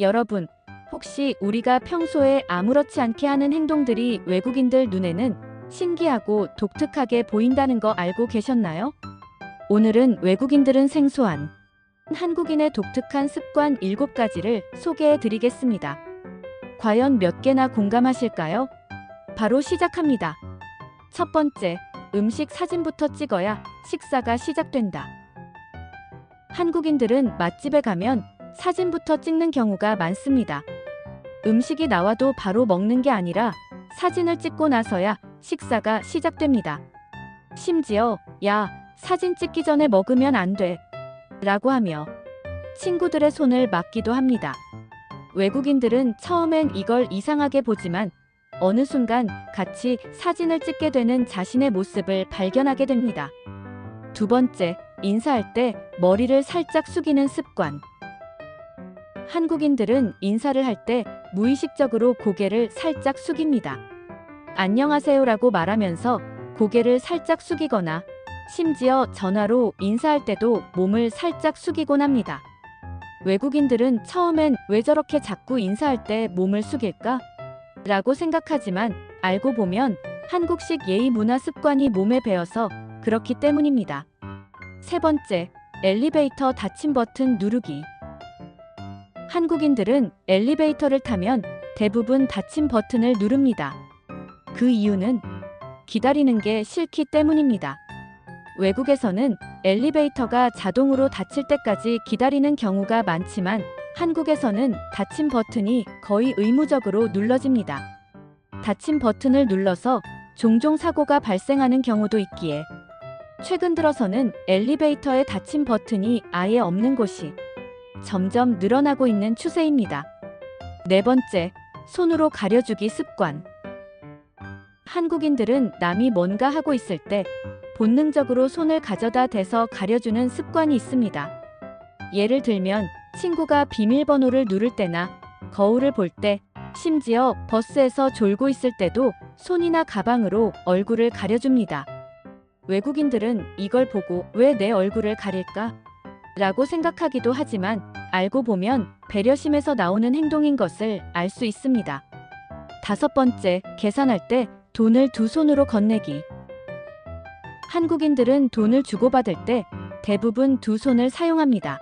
여러분, 혹시 우리가 평소에 아무렇지 않게 하는 행동들이 외국인들 눈에는 신기하고 독특하게 보인다는 거 알고 계셨나요? 오늘은 외국인들은 생소한 한국인의 독특한 습관 7가지를 소개해 드리겠습니다. 과연 몇 개나 공감하실까요? 바로 시작합니다. 첫 번째, 음식 사진부터 찍어야 식사가 시작된다. 한국인들은 맛집에 가면 사진부터 찍는 경우가 많습니다. 음식이 나와도 바로 먹는 게 아니라 사진을 찍고 나서야 식사가 시작됩니다. 심지어, 야, 사진 찍기 전에 먹으면 안 돼. 라고 하며 친구들의 손을 막기도 합니다. 외국인들은 처음엔 이걸 이상하게 보지만 어느 순간 같이 사진을 찍게 되는 자신의 모습을 발견하게 됩니다. 두 번째, 인사할 때 머리를 살짝 숙이는 습관. 한국인들은 인사를 할 때 무의식적으로 고개를 살짝 숙입니다. 안녕하세요라고 말하면서 고개를 살짝 숙이거나 심지어 전화로 인사할 때도 몸을 살짝 숙이곤 합니다. 외국인들은 처음엔 왜 저렇게 자꾸 인사할 때 몸을 숙일까? 라고 생각하지만 알고 보면 한국식 예의 문화 습관이 몸에 배어서 그렇기 때문입니다. 세 번째, 엘리베이터 닫힘 버튼 누르기. 한국인들은 엘리베이터를 타면 대부분 닫힘 버튼을 누릅니다. 그 이유는 기다리는 게 싫기 때문입니다. 외국에서는 엘리베이터가 자동으로 닫힐 때까지 기다리는 경우가 많지만 한국에서는 닫힘 버튼이 거의 의무적으로 눌러집니다. 닫힘 버튼을 눌러서 종종 사고가 발생하는 경우도 있기에 최근 들어서는 엘리베이터의 닫힘 버튼이 아예 없는 곳이 점점 늘어나고 있는 추세입니다. 네 번째, 손으로 가려주기 습관. 한국인들은 남이 뭔가 하고 있을 때 본능적으로 손을 가져다 대서 가려주는 습관이 있습니다. 예를 들면 친구가 비밀번호를 누를 때나 거울을 볼 때, 심지어 버스에서 졸고 있을 때도 손이나 가방으로 얼굴을 가려줍니다. 외국인들은 이걸 보고 왜 내 얼굴을 가릴까? 라고 생각하기도 하지만 알고 보면 배려심에서 나오는 행동인 것을 알 수 있습니다. 다섯 번째, 계산할 때 돈을 두 손으로 건네기. 한국인들은 돈을 주고받을 때 대부분 두 손을 사용합니다.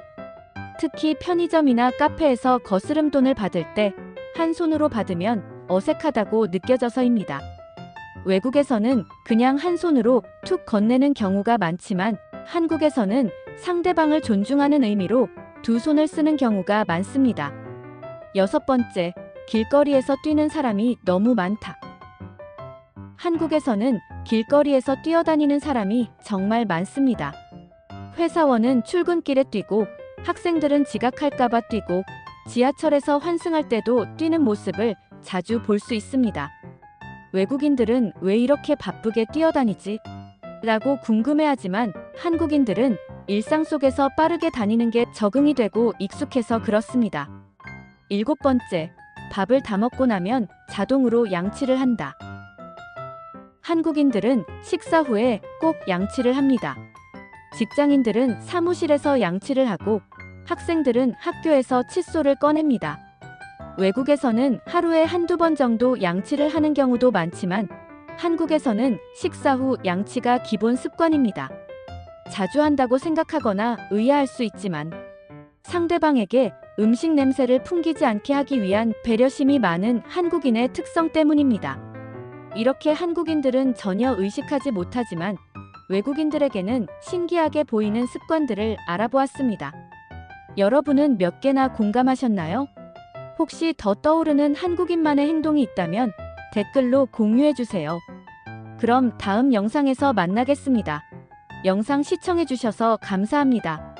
특히 편의점이나 카페에서 거스름 돈을 받을 때 한 손으로 받으면 어색하다고 느껴져서입니다. 외국에서는 그냥 한 손으로 툭 건네는 경우가 많지만 한국에서는 상대방을 존중하는 의미로 두 손을 쓰는 경우가 많습니다. 여섯 번째, 길거리에서 뛰는 사람이 너무 많다. 한국에서는 길거리에서 뛰어다니는 사람이 정말 많습니다. 회사원은 출근길에 뛰고 학생들은 지각할까봐 뛰고 지하철에서 환승할 때도 뛰는 모습을 자주 볼 수 있습니다. 외국인들은 왜 이렇게 바쁘게 뛰어다니지? 라고 궁금해하지만 한국인들은 일상 속에서 빠르게 다니는 게 적응이 되고 익숙해서 그렇습니다. 일곱 번째, 밥을 다 먹고 나면 자동으로 양치를 한다. 한국인들은 식사 후에 꼭 양치를 합니다. 직장인들은 사무실에서 양치를 하고 학생들은 학교에서 칫솔을 꺼냅니다. 외국에서는 하루에 한두 번 정도 양치를 하는 경우도 많지만 한국에서는 식사 후 양치가 기본 습관입니다. 자주 한다고 생각하거나 의아할 수 있지만 상대방에게 음식 냄새를 풍기지 않게 하기 위한 배려심이 많은 한국인의 특성 때문입니다. 이렇게 한국인들은 전혀 의식하지 못하지만 외국인들에게는 신기하게 보이는 습관들을 알아보았습니다. 여러분은 몇 개나 공감하셨나요? 혹시 더 떠오르는 한국인만의 행동이 있다면 댓글로 공유해주세요. 그럼 다음 영상에서 만나겠습니다. 영상 시청해주셔서 감사합니다.